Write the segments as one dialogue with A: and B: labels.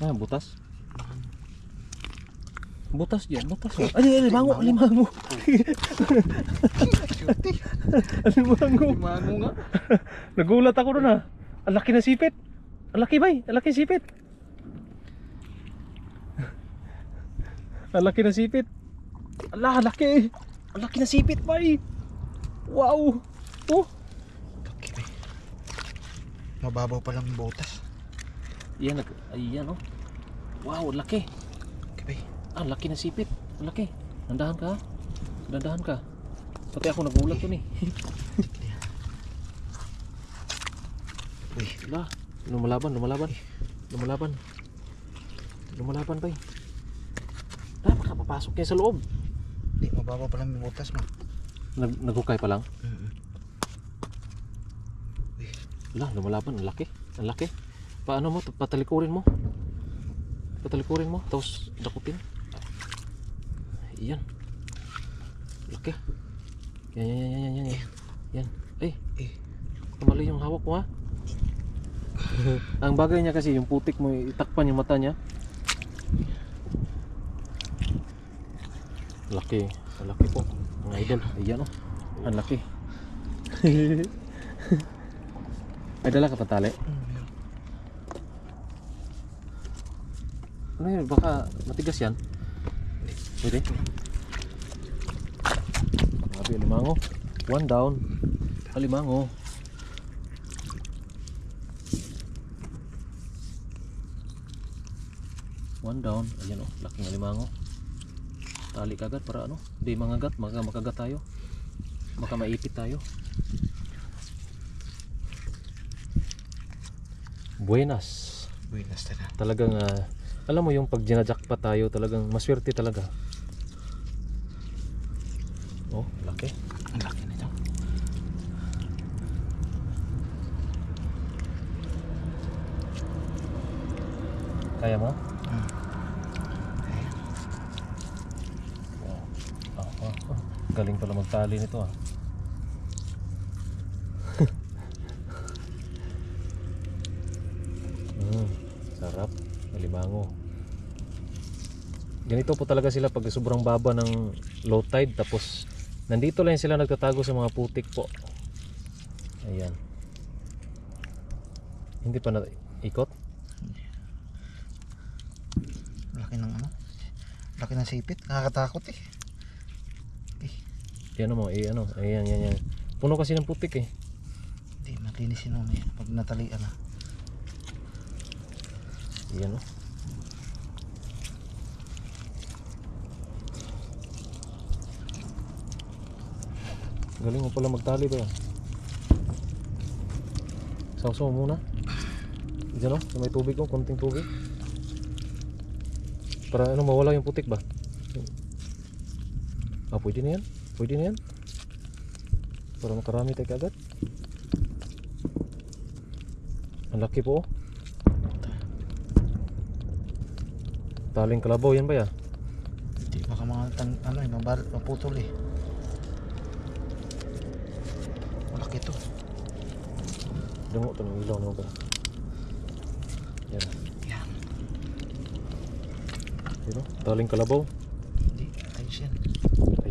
A: Ah, butas. Butas yan, butas. Ay, ay, limango, limango. limango.
B: Limango nga.
A: Nagulat ako doon ha. Ang laki na sipit. Ang laki bay, ang laki sipit. Ang laki na sipit. Ala, ang laki. Ang laki na sipit bay. Wow. Oh.
B: Okay, bay. Mababaw pa lang butas.
A: Yan, nag, ayan oh. Wow, ang laki.
B: Okay, bay.
A: Ah, laki na sipit. Ang laki. Nandahan ka. ha? Nandahan ka. Pati ako nagulat to ni.
B: Uy,
A: Wala. Lumalaban, lumalaban. Lumalaban. Lumalaban bay. Ah, baka papasok yan sa loob.
B: di mababaw pa lang yung butas mo.
A: Nag nagukay pa lang.
B: Mm-mm.
A: Wala, lumalaban. Ang laki. Ang laki. Paano mo? Patalikurin mo. Patalikurin mo. Tapos dakutin. Yan. Laki. Yan, yan, yan, yan, yan, yan. Yan. Ay,
B: Eh,
A: kamali yung hawak mo ha. Ang bagay niya kasi yung putik mo itakpan yung mata niya. Laki. Ang laki po. Mga idol. Ayan oh. Ang laki. Ay dala ka patali.
B: mm, meron.
A: Ano yun? Baka matigas yan. Pwede. Grabe, limango. One down. Ah, limango. One down. Ayan o, laking limango. Tali kagad para ano? Di mangagat, maka makagat tayo. Baka maipit tayo. Buenas
B: Buenas na.
A: talagang ah, alam mo yung pag ginajak pa tayo talagang maswerte talaga oh laki
B: Ang laki nito.
A: kaya mo
B: Hmm.
A: Ah, ah, ah. galing pala magtali nito ah mm, sarap malimango ganito po talaga sila pag sobrang baba ng low tide tapos nandito lang sila nagtatago sa mga putik po ayan hindi pa na ikot
B: Laki ng ano? Laki ng sipit. Nakakatakot eh.
A: Yan mo, eh ano, ayan, yan, yan. Puno kasi ng putik eh.
B: Hindi, maklinisin mo yan. Pag natalian na.
A: Yan oh. Galing mo pala magtali ba yan? Sausaw mo muna. Diyan oh, may tubig oh, konting tubig. Para ano, mawala yung putik ba? Ah, pwede na yan. Pwede na yan. Para makarami tayo agad. Ang laki po oh. Taling kalabaw yan ba ya?
B: Hindi, baka mga tan, ano eh, mabal, maputol eh. Malaki to.
A: Dungo to ng ilaw mo ba? Yan.
B: Yan.
A: Yun oh, taling kalabaw.
B: Hindi, ayos yan.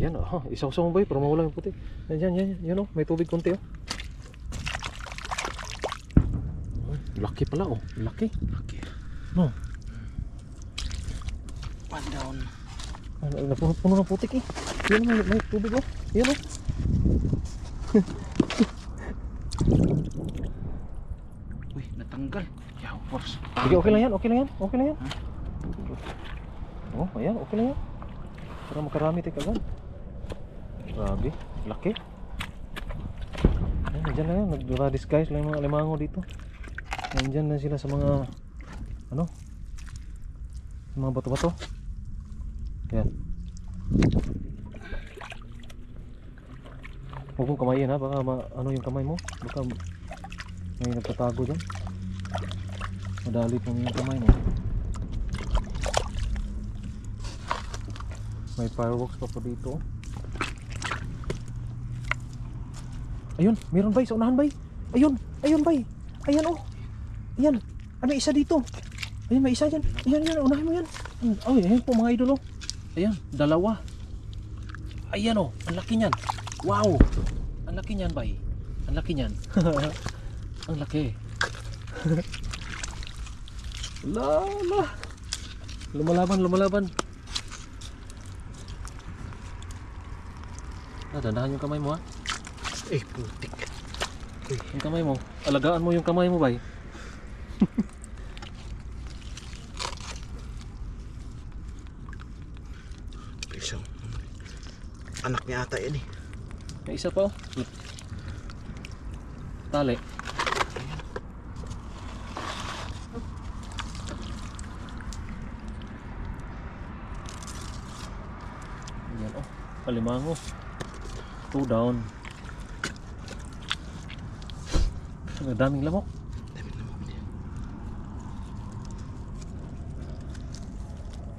A: Ayan oh, isaw-saw mo ba para mawala yung putik. Yan, yan, yan, yan oh, may tubig konti oh. Laki pala oh, laki.
B: Laki.
A: No,
B: One down.
A: ano, napuno puno ng putik eh. Yan may, may tubig oh. Yan oh.
B: Natanggal. Yaw, force.
A: Sige, okay lang yan, okay lang yan, okay lang yan. Oh, ayan, okay lang yan. Para makarami tayo kagad. Grabe, laki. Ayan, nandyan na yan, nag-disguise lang yung mga limango dito. Nandyan na sila sa mga, ano, sa mga bato-bato. Yan. Huwag mong kamayin ha, baka ma, ano yung kamay mo, baka may nagtatago dyan. Madali po yung kamay mo. May fireworks pa po dito. Ayun, meron bay, sa unahan bay. Ayun, ayun bay. Ayan oh. Ayan, ano isa dito. Ayan, may isa dyan. Ayan, ayan, unahin mo yan. Ay, ayan po mga idol oh. Ayan, dalawa. Ayan oh, ang laki niyan. Wow! Ang laki niyan, bay. Ang laki niyan. ang laki. Lala. Lumalaban, lumalaban. Ah, dandahan yung kamay mo ha.
B: Eh, putik.
A: Yung kamay mo. Alagaan mo yung kamay mo, bay.
B: Isang anak niya ata yan eh.
A: May isa pa oh. Tali. Yan oh. Kalimango. Two down. Ang daming lamok.
B: Dami na mo niya.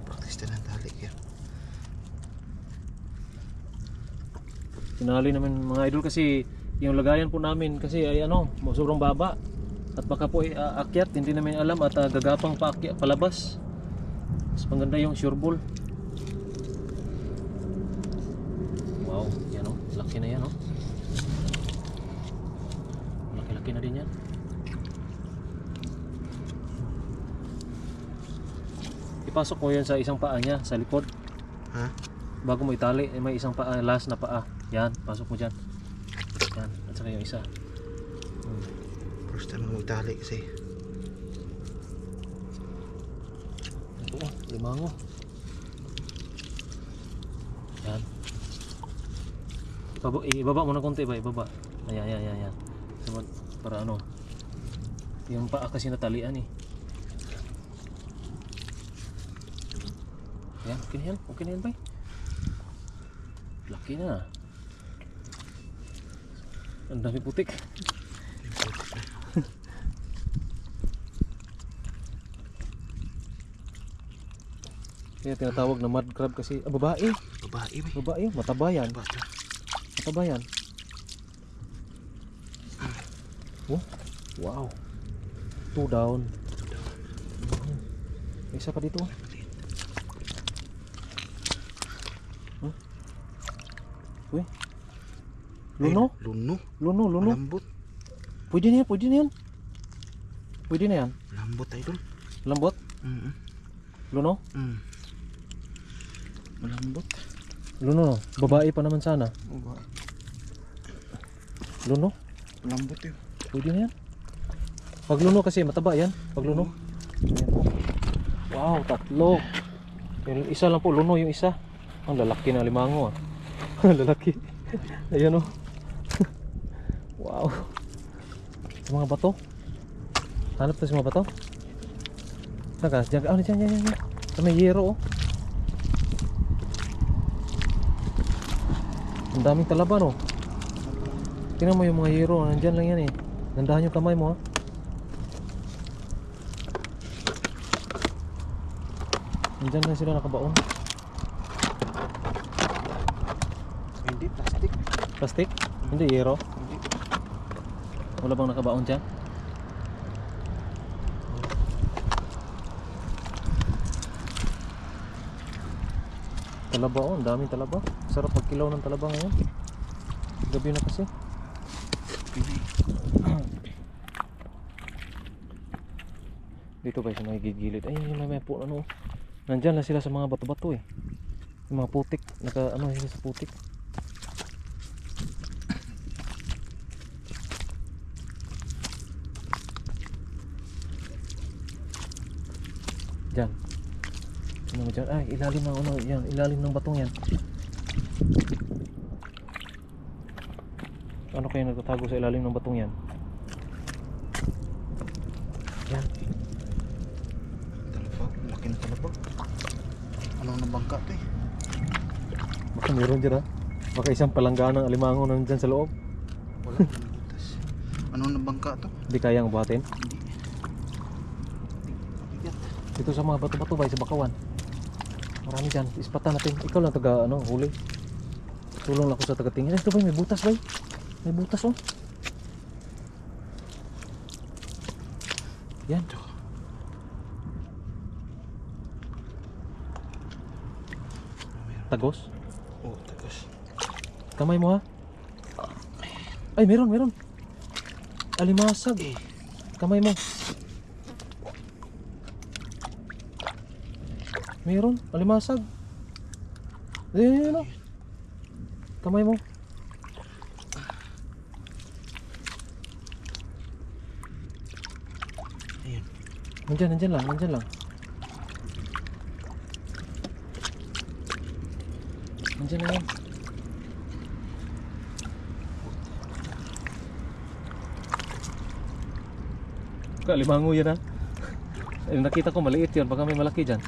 B: Practice din ang tali yan.
A: Tinali namin mga idol kasi yung lagayan po namin kasi ay ano, sobrang baba. At baka po ay aakyat, hindi namin alam at ah, gagapang paakyat palabas. Mas maganda yung sure ball. Wow, yan oh, laki na yan oh. Yan. Ipasok mo yan sa isang paa niya, sa likod
B: Ha?
A: bago mo itali, eh, may isang paa, last na paa. Yan, pasok mo dyan. Yan, at saka yung isa. Hmm.
B: First time mo itali kasi.
A: Ito oh, limango. Yan. Ibaba, ibaba mo na konti ba? Ibaba. Ayan, ayan, ayan, ayan. Sabag, para ano. Yung paa kasi natalian eh. Ayan, okay na yan. Okay na yan, bay. Laki na. Ang dami putik. Kaya tinatawag na mud crab kasi ah, babae.
B: Babae ba?
A: Babae, mataba yan. Oh, wow. Two down. May isa pa dito. Huh? Uy. Luno?
B: Luno.
A: Luno, luno.
B: Malambot.
A: Pwede na yan, pwede na yan. Pwede na yan.
B: Malambot idol.
A: Lambot.
B: Mm
A: Luno.
B: mm. Malambot.
A: Luno. no? Babae pa naman sana.
B: Babae.
A: Luno.
B: Malambot yun.
A: Pwede na yan. Pag luno kasi mataba yan. Pag luno. Ayan po. Wow, tatlo. Yung isa lang po, luno yung isa. Ang lalaki na limango ah. Lalaki. Ayan oh. wow. Sa mga bato. Hanap tayo sa mga bato. Saka, dyan, ah, dyan, dyan, dyan. Sa may yero oh. Ang daming talaban oh. Tingnan mo yung mga hero, nandyan lang yan eh. Nandahan yung kamay mo ha. Nandyan lang sila nakabaon.
B: Hindi, plastic.
A: Plastic? Hindi, hero.
B: Hindi.
A: Wala bang nakabaon dyan? Talaba oh, ang daming talaba. Sarap pagkilaw ng talaba ngayon. Gabi na kasi. Dito sa mga gigilid? Ay, may, may po, ano. Nandyan na sila sa mga bato-bato eh. Yung mga putik. Naka, ano sila sa putik. Diyan. Ano mo dyan? Ay, ilalim ng ano, yan, ilalim ng batong yan. Ano kayo nagtatago sa ilalim ng batong yan? Yan.
B: Talaba. Laki na talaba. Anong nabangka to eh?
A: Baka meron dyan ha. Baka isang palanggaan ng alimango nandyan sa loob.
B: Wala. Anong nabangka to?
A: Hindi kayang buhatin.
B: Hindi.
A: Dito sa mga bato-bato ba, sa bakawan. Marami dyan. Ispatan natin. Ikaw lang taga ano, huli. Tulong lang ako sa taga-tingin. Ito ba, may butas ba? May butas oh. Yan. Tagos?
B: Oo, oh, tagos.
A: Kamay mo ha? Ay, meron, meron. Alimasag.
B: Eh.
A: Kamay mo. Meron, alimasag. Eh, ano? Kamay mo. Nandyan, nandyan lang, nandyan lang. Nandyan na yan. Kalimango yan ha. Ay, nakita ko maliit yun, baka may malaki dyan.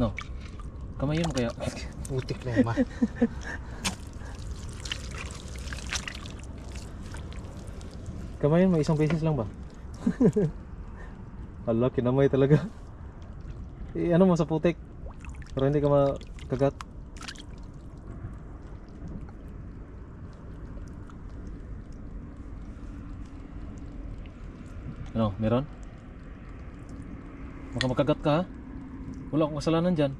A: No. Kamay mo kaya.
B: Putik na yun, ma.
A: Kamay mo, isang beses lang ba? Hala, kinamay talaga. Eh, ano mo sa putik? Pero hindi ka makagat. Ano, meron? Baka makagat ka ha? Wala akong kasalanan dyan.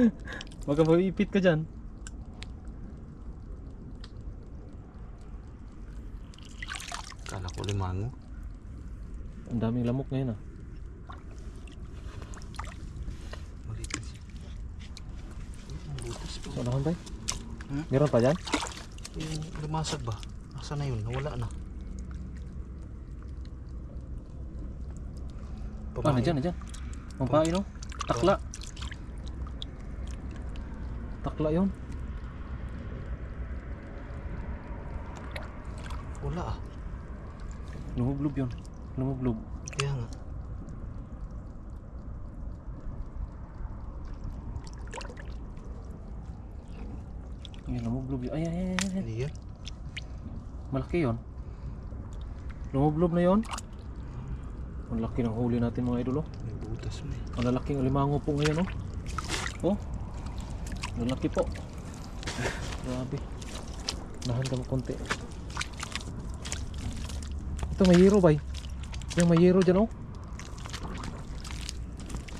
A: Baka maipit ka dyan.
B: Ko limango.
A: Ang daming lamok ngayon ah.
B: Maliit siya. Ang butas pa.
A: So, nahan tayo?
B: Hmm?
A: Meron pa dyan?
B: Yung lumasag ba? Asa na yun? Nawala na.
A: Ah, nandyan, nandyan. Pampain no? Takla. Takla yun.
B: Wala ah.
A: Lumublob yun. Lumublob.
B: Kaya nga.
A: Yan, lumublob yun. Ay, ay, ay, ay.
B: Hindi yan.
A: Malaki yun. Lumublob na yun. Ang laki ng huli natin mga idol oh.
B: May butas mo eh.
A: Ang lalaking alimango po ngayon oh. Oh. Ang laki po. Grabe. Nahan ka mo konti. Ito may hero bay. Yung may hero dyan oh.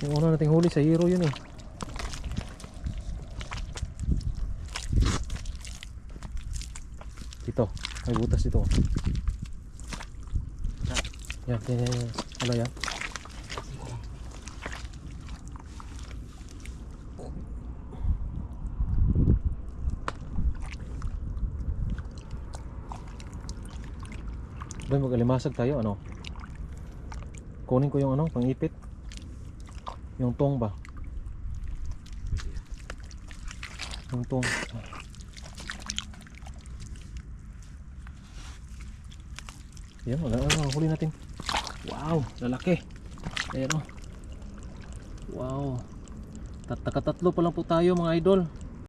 A: Yung una nating huli sa hero yun eh. Dito. May butas dito. Yan, yan, yan. Ano yan? Bay, mag-alimasag tayo, ano? Kunin ko yung ano, pangipit. Yung tong ba? Yung tong. Yan, wala na, huli natin. Wow, lalaki. Ayan o. Wow. Tatlo pa lang po tayo mga idol.